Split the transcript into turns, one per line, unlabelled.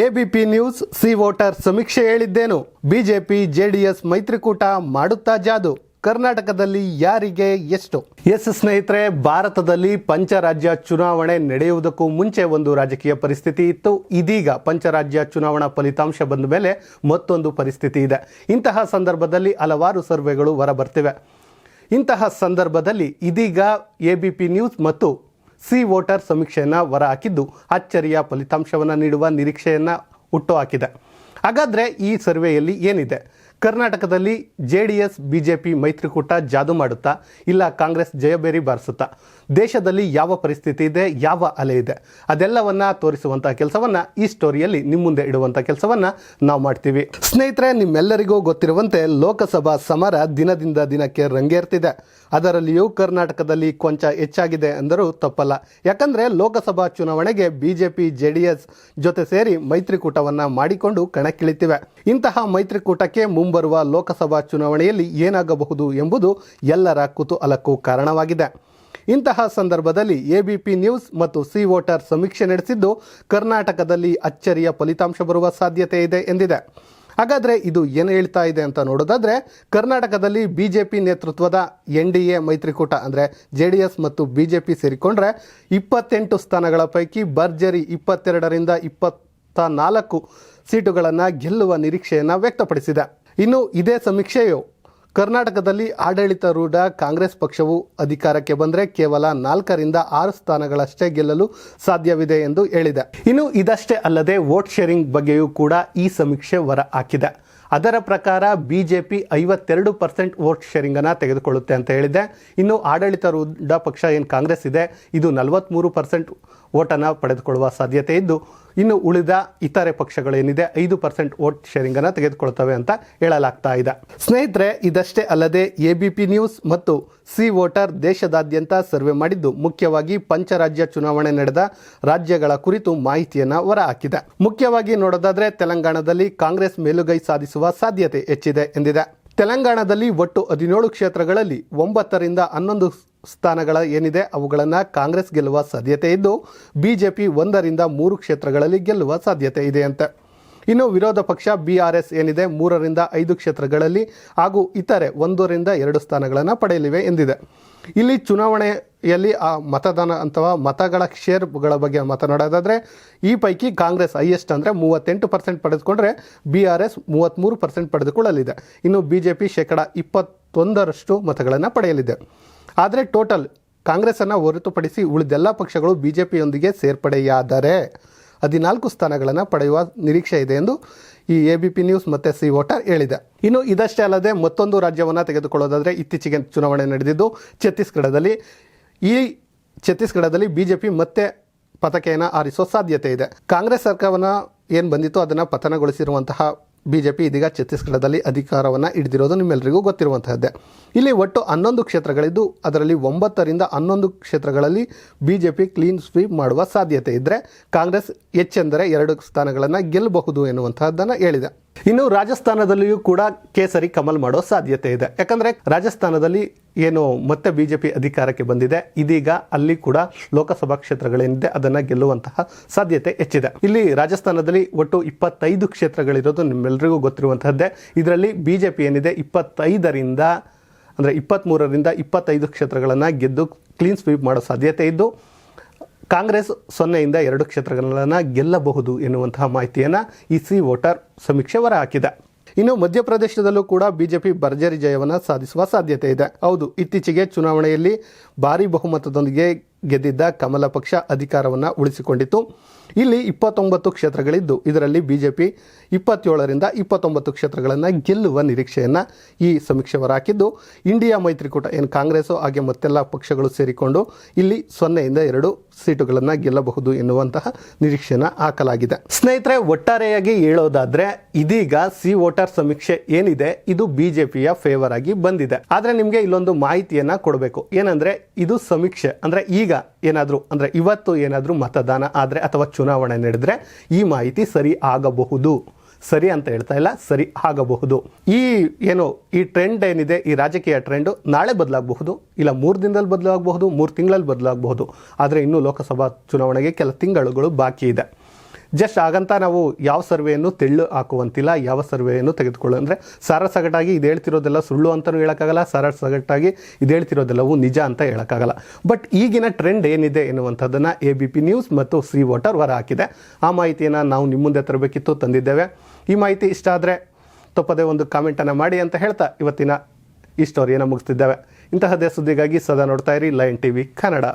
ABP news, C voter ಸಮೀಕ್ಷೆ ಹೇಳಿದ್ದೇನು? BJP, JDS ಮೈತ್ರಿಕೂಟ ಮಾಡುತ್ತಾ ಜಾದು? ಕರ್ನಾಟಕದಲ್ಲಿ ಯಾರಿಗೆ ಎಷ್ಟು? ಎಸ್ ಸ್ನೇಹಿತರೆ, ಭಾರತದಲ್ಲಿ ಪಂಚರಾಜ್ಯ ಚುನಾವಣೆ ನಡೆಯುವುದಕ್ಕೂ ಮುಂಚೆ ಒಂದು ರಾಜಕೀಯ ಪರಿಸ್ಥಿತಿ ಇತ್ತು. ಇದೀಗ ಪಂಚರಾಜ್ಯ ಚುನಾವಣಾ ಫಲಿತಾಂಶ ಬಂದ ಮೇಲೆ ಮತ್ತೊಂದು ಪರಿಸ್ಥಿತಿ ಇದೆ. ಇಂತಹ ಸಂದರ್ಭದಲ್ಲಿ ಹಲವಾರು ಸರ್ವೆಗಳು ಹೊರಬರ್ತಿವೆ. ಇಂತಹ ಸಂದರ್ಭದಲ್ಲಿ ಇದೀಗ ಎ ಬಿ ಪಿ ನ್ಯೂಸ್ ಮತ್ತು ಸಿ ವೋಟರ್ ಸಮೀಕ್ಷೆಯನ್ನು ಹೊರಹಾಕಿದ್ದು ಅಚ್ಚರಿಯ ಫಲಿತಾಂಶವನ್ನು ನೀಡುವ ನಿರೀಕ್ಷೆಯನ್ನು ಹುಟ್ಟುಹಾಕಿದೆ ಹಾಗಾದರೆ ಈ ಸರ್ವೆಯಲ್ಲಿ ಏನಿದೆ? ಕರ್ನಾಟಕದಲ್ಲಿ J D S B J P ಮೈತ್ರಿಕೂಟ ಜಾದು ಮಾಡುತ್ತಾ, ಇಲ್ಲ ಕಾಂಗ್ರೆಸ್ ಜಯಬೇರಿ ಬಾರಿಸುತ್ತಾ? ದೇಶದಲ್ಲಿ ಯಾವ ಪರಿಸ್ಥಿತಿ ಇದೆ, ಯಾವ ಅಲೆ ಇದೆ? ಅದೆಲ್ಲವನ್ನ ತೋರಿಸುವಂಥ ಕೆಲಸವನ್ನ ಈ ಸ್ಟೋರಿಯಲ್ಲಿ ನಿಮ್ಮ ಮುಂದೆ ಇಡುವಂಥ ಕೆಲಸವನ್ನ ನಾವು ಮಾಡ್ತೀವಿ. ಸ್ನೇಹಿತರೆ, ನಿಮ್ಮೆಲ್ಲರಿಗೂ ಗೊತ್ತಿರುವಂತೆ ಲೋಕಸಭಾ ಸಮರ ದಿನದಿಂದ ದಿನಕ್ಕೆ ರಂಗೇರ್ತಿದೆ. ಅದರಲ್ಲಿಯೂ ಕರ್ನಾಟಕದಲ್ಲಿ ಕೊಂಚ ಹೆಚ್ಚಾಗಿದೆ ಅಂದರೂ ತಪ್ಪಲ್ಲ. ಯಾಕಂದ್ರೆ ಲೋಕಸಭಾ ಚುನಾವಣೆಗೆ ಬಿಜೆಪಿ, ಜೆಡಿಎಸ್ ಜೊತೆ ಸೇರಿ ಮೈತ್ರಿಕೂಟವನ್ನ ಮಾಡಿಕೊಂಡು ಕಣಕ್ಕಿಳಿತಿವೆ. ಇಂತಹ ಮೈತ್ರಿಕೂಟಕ್ಕೆ ಮುಂಬರುವ ಲೋಕಸಭಾ ಚುನಾವಣೆಯಲ್ಲಿ ಏನಾಗಬಹುದು ಎಂಬುದು ಎಲ್ಲರ ಕುತೂಹಲಕ್ಕೂ ಕಾರಣವಾಗಿದೆ. ಇಂತಹ ಸಂದರ್ಭದಲ್ಲಿ ಎಬಿಪಿ ನ್ಯೂಸ್ ಮತ್ತು ಸಿ ವೋಟರ್ ಸಮೀಕ್ಷೆ ನಡೆಸಿದ್ದು ಕರ್ನಾಟಕದಲ್ಲಿ ಅಚ್ಚರಿಯ ಫಲಿತಾಂಶ ಬರುವ ಸಾಧ್ಯತೆ ಇದೆ ಎಂದಿದೆ. ಹಾಗಾದರೆ ಇದು ಏನು ಹೇಳ್ತಾ ಇದೆ ಅಂತ ನೋಡೋದಾದರೆ ಕರ್ನಾಟಕದಲ್ಲಿ ಬಿ ಜೆ ಪಿ ನೇತೃತ್ವದ ಎನ್ ಡಿ ಎ ಮೈತ್ರಿಕೂಟ ಅಂದರೆ ಜೆ ಡಿ ಎಸ್ ಮತ್ತು ಬಿ ಜೆ ಪಿ ಸೇರಿಕೊಂಡ್ರೆ ಇಪ್ಪತ್ತೆಂಟು ಸ್ಥಾನಗಳ ಪೈಕಿ ಭರ್ಜರಿ ಇಪ್ಪತ್ತೆರಡರಿಂದ ಇಪ್ಪತ್ತ ನಾಲ್ಕು ಸೀಟುಗಳನ್ನು ಗೆಲ್ಲುವ ನಿರೀಕ್ಷೆಯನ್ನು ವ್ಯಕ್ತಪಡಿಸಿದೆ. ಇನ್ನು ಇದೇ ಸಮೀಕ್ಷೆಯು ಕರ್ನಾಟಕದಲ್ಲಿ ಆಡಳಿತಾರೂಢ ಕಾಂಗ್ರೆಸ್ ಪಕ್ಷವು ಅಧಿಕಾರಕ್ಕೆ ಬಂದರೆ ಕೇವಲ ನಾಲ್ಕರಿಂದ ಆರು ಸ್ಥಾನಗಳಷ್ಟೇ ಗೆಲ್ಲಲು ಸಾಧ್ಯವಿದೆ ಎಂದು ಹೇಳಿದೆ. ಇನ್ನು ಇದಷ್ಟೇ ಅಲ್ಲದೆ ವೋಟ್ ಶೇರಿಂಗ್ ಬಗ್ಗೆಯೂ ಕೂಡ ಈ ಸಮೀಕ್ಷೆ ಹೊರ ಹಾಕಿದೆ. ಅದರ ಪ್ರಕಾರ ಬಿ ಜೆ ಪಿ ಐವತ್ತೆರಡು ಪರ್ಸೆಂಟ್ ವೋಟ್ ಶೇರಿಂಗನ್ನು ತೆಗೆದುಕೊಳ್ಳುತ್ತೆ ಅಂತ ಹೇಳಿದೆ. ಇನ್ನು ಆಡಳಿತಾರೂಢ ಪಕ್ಷ ಏನು ಕಾಂಗ್ರೆಸ್ ಇದೆ, ಇದು ನಲವತ್ತ್ಮೂರು ಪರ್ಸೆಂಟ್ ಓಟನ್ನು ಪಡೆದುಕೊಳ್ಳುವ ಸಾಧ್ಯತೆ ಇದ್ದು, ಇನ್ನು ಉಳಿದ ಇತರೆ ಪಕ್ಷಗಳೇನಿದೆ, ಐದು ಪರ್ಸೆಂಟ್ ವೋಟ್ ಶೇರಿಂಗನ್ನು ತೆಗೆದುಕೊಳ್ತವೆ ಅಂತ ಹೇಳಲಾಗ್ತಾ ಇದೆ. ಸ್ನೇಹಿತರೆ, ಇದಷ್ಟೇ ಅಲ್ಲದೆ ಎ ಬಿ ಪಿ ನ್ಯೂಸ್ ಮತ್ತು ಸಿ ವೋಟರ್ ದೇಶದಾದ್ಯಂತ ಸರ್ವೆ ಮಾಡಿದ್ದು ಮುಖ್ಯವಾಗಿ ಪಂಚರಾಜ್ಯ ಚುನಾವಣೆ ನಡೆದ ರಾಜ್ಯಗಳ ಕುರಿತು ಮಾಹಿತಿಯನ್ನು ಹೊರಹಾಕಿದೆ ಮುಖ್ಯವಾಗಿ ನೋಡೋದಾದ್ರೆ, ತೆಲಂಗಾಣದಲ್ಲಿ ಕಾಂಗ್ರೆಸ್ ಮೇಲುಗೈ ಸಾಧಿಸುವ ಸಾಧ್ಯತೆ ಹೆಚ್ಚಿದೆ ಎಂದಿದೆ. ತೆಲಂಗಾಣದಲ್ಲಿ ಒಟ್ಟು ಹದಿನೇಳು ಕ್ಷೇತ್ರಗಳಲ್ಲಿ ಒಂಬತ್ತರಿಂದ ಹನ್ನೊಂದು ಸ್ಥಾನಗಳ ಏನಿದೆ ಅವುಗಳನ್ನು ಕಾಂಗ್ರೆಸ್ ಗೆಲ್ಲುವ ಸಾಧ್ಯತೆ ಇದ್ದು, ಬಿಜೆಪಿ ಒಂದರಿಂದ ಮೂರು ಕ್ಷೇತ್ರಗಳಲ್ಲಿ ಗೆಲ್ಲುವ ಸಾಧ್ಯತೆ ಇದೆ ಅಂತೆ. ಇನ್ನು ವಿರೋಧ ಪಕ್ಷ ಬಿ ಆರ್ ಎಸ್ ಏನಿದೆ ಮೂರರಿಂದ ಐದು ಕ್ಷೇತ್ರಗಳಲ್ಲಿ ಹಾಗೂ ಇತರೆ ಒಂದರಿಂದ ಎರಡು ಸ್ಥಾನಗಳನ್ನು ಪಡೆಯಲಿವೆ ಎಂದಿದೆ. ಇಲ್ಲಿ ಚುನಾವಣೆಯಲ್ಲಿ ಆ ಮತದಾನ ಅಥವಾ ಮತಗಳ ಶೇರ್ಗಳ ಬಗ್ಗೆ ಮಾತನಾಡೋದಾದರೆ, ಈ ಪೈಕಿ ಕಾಂಗ್ರೆಸ್ ಹೈಯೆಸ್ಟ್ ಅಂದರೆ ಮೂವತ್ತೆಂಟು ಪರ್ಸೆಂಟ್ ಪಡೆದುಕೊಂಡ್ರೆ ಬಿ ಆರ್ ಎಸ್ ಮೂವತ್ತ್ಮೂರು ಪರ್ಸೆಂಟ್ ಪಡೆದುಕೊಳ್ಳಲಿದೆ. ಇನ್ನು ಬಿ ಜೆ ಪಿ ಶೇಕಡ ಇಪ್ಪತ್ತೊಂದರಷ್ಟು ಮತಗಳನ್ನು ಪಡೆಯಲಿದೆ. ಆದರೆ ಟೋಟಲ್ ಕಾಂಗ್ರೆಸ್ಸನ್ನು ಹೊರತುಪಡಿಸಿ ಉಳಿದೆಲ್ಲ ಪಕ್ಷಗಳು ಬಿ ಜೆ ಪಿಯೊಂದಿಗೆ ಸೇರ್ಪಡೆಯಾದರೆ ಹದಿನಾಲ್ಕು ಸ್ಥಾನಗಳನ್ನು ಪಡೆಯುವ ನಿರೀಕ್ಷೆ ಇದೆ ಎಂದು ಈ ಎ ಬಿ ಪಿ ನ್ಯೂಸ್ ಮತ್ತು ಸಿ ವೋಟರ್ ಹೇಳಿದೆ. ಇನ್ನು ಇದಷ್ಟೇ ಅಲ್ಲದೆ ಮತ್ತೊಂದು ರಾಜ್ಯವನ್ನು ತೆಗೆದುಕೊಳ್ಳೋದಾದರೆ ಇತ್ತೀಚೆಗೆ ಚುನಾವಣೆ ನಡೆದಿದ್ದು ಛತ್ತೀಸ್ಗಢದಲ್ಲಿ ಈ ಛತ್ತೀಸ್ಗಢದಲ್ಲಿ ಬಿ ಜೆ ಪಿ ಮತ್ತೆ ಪತಾಕೆಯನ್ನು ಆರಿಸುವ ಸಾಧ್ಯತೆ ಇದೆ. ಕಾಂಗ್ರೆಸ್ ಸರ್ಕಾರವನ್ನು ಏನು ಬಂದಿತ್ತು ಅದನ್ನು ಪತನಗೊಳಿಸಿರುವಂತಹ ಬಿ ಜೆ ಪಿ ಇದೀಗ ಛತ್ತೀಸ್ಗಢದಲ್ಲಿ ಅಧಿಕಾರವನ್ನು ಹಿಡಿದಿರೋದು ನಿಮ್ಮೆಲ್ಲರಿಗೂ ಗೊತ್ತಿರುವಂತಹದ್ದೇ. ಇಲ್ಲಿ ಒಟ್ಟು ಹನ್ನೊಂದು ಕ್ಷೇತ್ರಗಳಿದ್ದು ಅದರಲ್ಲಿ ಒಂಬತ್ತರಿಂದ ಹನ್ನೊಂದು ಕ್ಷೇತ್ರಗಳಲ್ಲಿ B J P clean sweep ಮಾಡುವ ಸಾಧ್ಯತೆ ಇದ್ದರೆ ಕಾಂಗ್ರೆಸ್ ಹೆಚ್ಚೆಂದರೆ ಎರಡು ಸ್ಥಾನಗಳನ್ನು ಗೆಲ್ಲಬಹುದು ಎನ್ನುವಂತಹದ್ದನ್ನು ಹೇಳಿದೆ. ಇನ್ನು ರಾಜಸ್ಥಾನದಲ್ಲಿಯೂ ಕೂಡ ಕೇಸರಿ ಕಮಲ್ ಮಾಡೋ ಸಾಧ್ಯತೆ ಇದೆ. ಯಾಕಂದ್ರೆ ರಾಜಸ್ಥಾನದಲ್ಲಿ ಏನು ಮತ್ತೆ ಬಿಜೆಪಿ ಅಧಿಕಾರಕ್ಕೆ ಬಂದಿದೆ, ಇದೀಗ ಅಲ್ಲಿ ಕೂಡ ಲೋಕಸಭಾ ಕ್ಷೇತ್ರಗಳೇನಿದೆ ಅದನ್ನು ಗೆಲ್ಲುವಂತಹ ಸಾಧ್ಯತೆ ಹೆಚ್ಚಿದೆ. ಇಲ್ಲಿ ರಾಜಸ್ಥಾನದಲ್ಲಿ ಒಟ್ಟು ಇಪ್ಪತ್ತೈದು ಕ್ಷೇತ್ರಗಳಿರೋದು ನಿಮ್ಮೆಲ್ಲರಿಗೂ ಗೊತ್ತಿರುವಂತಹದ್ದೇ. ಇದರಲ್ಲಿ ಬಿಜೆಪಿ ಏನಿದೆ, ಇಪ್ಪತ್ತೈದರಿಂದ ಅಂದರೆ ಇಪ್ಪತ್ತ್ಮೂರರಿಂದ ಇಪ್ಪತ್ತೈದು ಕ್ಷೇತ್ರಗಳನ್ನು ಗೆದ್ದು ಕ್ಲೀನ್ ಸ್ವೀಪ್ ಮಾಡೋ ಸಾಧ್ಯತೆ ಇದ್ದು ಕಾಂಗ್ರೆಸ್ ಸೊನ್ನೆಯಿಂದ ಎರಡು ಕ್ಷೇತ್ರಗಳನ್ನು ಗೆಲ್ಲಬಹುದು ಎನ್ನುವಂತಹ ಮಾಹಿತಿಯನ್ನು ಇಸಿ ವೋಟರ್ ಸಮೀಕ್ಷೆ ಹೊರಹಾಕಿದೆ ಇನ್ನು ಮಧ್ಯಪ್ರದೇಶದಲ್ಲೂ ಕೂಡ ಬಿಜೆಪಿ ಭರ್ಜರಿ ಜಯವನ್ನು ಸಾಧಿಸುವ ಸಾಧ್ಯತೆ ಇದೆ. ಹೌದು, ಇತ್ತೀಚೆಗೆ ಚುನಾವಣೆಯಲ್ಲಿ ಭಾರೀ ಬಹುಮತದೊಂದಿಗೆ ಗೆದ್ದಿದ್ದ ಕಮಲ ಪಕ್ಷ ಅಧಿಕಾರವನ್ನು ಉಳಿಸಿಕೊಂಡಿತ್ತು. ಇಲ್ಲಿ ಇಪ್ಪತ್ತೊಂಬತ್ತು ಕ್ಷೇತ್ರಗಳಿದ್ದು, ಇದರಲ್ಲಿ ಬಿಜೆಪಿ ಇಪ್ಪತ್ತೇಳರಿಂದ ಇಪ್ಪತ್ತೊಂಬತ್ತು ಕ್ಷೇತ್ರಗಳನ್ನು ಗೆಲ್ಲುವ ನಿರೀಕ್ಷೆಯನ್ನು ಈ ಸಮೀಕ್ಷೆ ಹೊರಹಾಕಿದ್ದು ಇಂಡಿಯಾ ಮೈತ್ರಿಕೂಟ ಏನು ಕಾಂಗ್ರೆಸ್ಸು, ಹಾಗೆ ಮತ್ತೆಲ್ಲ ಪಕ್ಷಗಳು ಸೇರಿಕೊಂಡು ಇಲ್ಲಿ ಸೊನ್ನೆಯಿಂದ ಎರಡು ಸೀಟುಗಳನ್ನು ಗೆಲ್ಲಬಹುದು ಎನ್ನುವಂತಹ ನಿರೀಕ್ಷೆಯನ್ನು ಹಾಕಲಾಗಿದೆ. ಸ್ನೇಹಿತರೆ, ಒಟ್ಟಾರೆಯಾಗಿ ಹೇಳೋದಾದರೆ, ಇದೀಗ ಸಿ ವೋಟರ್ ಸಮೀಕ್ಷೆ ಏನಿದೆ, ಇದು ಬಿಜೆಪಿಯ ಫೇವರ್ ಆಗಿ ಬಂದಿದೆ. ಆದರೆ ನಿಮಗೆ ಇಲ್ಲೊಂದು ಮಾಹಿತಿಯನ್ನು ಕೊಡಬೇಕು. ಏನಂದರೆ, ಇದು ಸಮೀಕ್ಷೆ. ಅಂದರೆ ಈಗ ಏನಾದರೂ ಅಂದರೆ ಇವತ್ತು ಏನಾದರೂ ಮತದಾನ ಆದರೆ ಅಥವಾ ಚುನಾವಣೆ ನಡೆದರೆ ಈ ಮಾಹಿತಿ ಸರಿ ಆಗಬಹುದು. ಸರಿ ಅಂತ ಹೇಳ್ತಾ ಇಲ್ಲ, ಸರಿ ಆಗಬಹುದು. ಈ ಏನು, ಈ ಟ್ರೆಂಡ್ ಏನಿದೆ, ಈ ರಾಜಕೀಯ ಟ್ರೆಂಡು ನಾಳೆ ಬದಲಾಗಬಹುದು, ಇಲ್ಲ ಮೂರು ದಿನದಲ್ಲಿ ಬದಲಾಗಬಹುದು, ಮೂರು ತಿಂಗಳಲ್ಲಿ ಬದಲಾಗಬಹುದು. ಆದರೆ ಇನ್ನೂ ಲೋಕಸಭಾ ಚುನಾವಣೆಗೆ ಕೆಲ ತಿಂಗಳುಗಳು ಬಾಕಿ ಇದೆ. ಜಸ್ಟ್ ಹಾಗಂತ ನಾವು ಯಾವ ಸರ್ವೆಯನ್ನು ತೆಳ್ಳು ಹಾಕುವಂತಿಲ್ಲ, ಯಾವ ಸರ್ವೆಯನ್ನು ತೆಗೆದುಕೊಳ್ಳೋ ಅಂದರೆ ಸಾರಸಗಟಾಗಿ ಇದು ಹೇಳ್ತಿರೋದೆಲ್ಲ ಸುಳ್ಳು ಅಂತಲೂ ಹೇಳೋಕ್ಕಾಗಲ್ಲ ಸಾರಸಗಟಾಗಿ ಇದು ಹೇಳ್ತಿರೋದೆಲ್ಲವೂ ನಿಜ ಅಂತ ಹೇಳೋಕ್ಕಾಗಲ್ಲ. ಬಟ್ ಈಗಿನ ಟ್ರೆಂಡ್ ಏನಿದೆ ಎನ್ನುವಂಥದ್ದನ್ನು ಎ ಬಿ ಪಿ ನ್ಯೂಸ್ ಮತ್ತು ಸಿ ವಾಟರ್ ಹೊರ ಹಾಕಿದೆ. ಆ ಮಾಹಿತಿಯನ್ನು ನಾವು ನಿಮ್ಮ ಮುಂದೆ ತರಬೇಕಿತ್ತು ತಂದಿದ್ದೇವೆ. ಈ ಮಾಹಿತಿ ಇಷ್ಟ ಆದರೆ ತಪ್ಪದೇ ಒಂದು ಕಾಮೆಂಟನ್ನು ಮಾಡಿ ಅಂತ ಹೇಳ್ತಾ ಇವತ್ತಿನ ಈ ಸ್ಟೋರಿಯನ್ನು ಮುಗಿಸ್ತಿದ್ದೇವೆ. ಇಂತಹದ್ದೇ ಸುದ್ದಿಗಾಗಿ ಸದಾ ನೋಡ್ತಾ ಇರಿ ಲೈನ್ ಟಿವಿ ಕನ್ನಡ.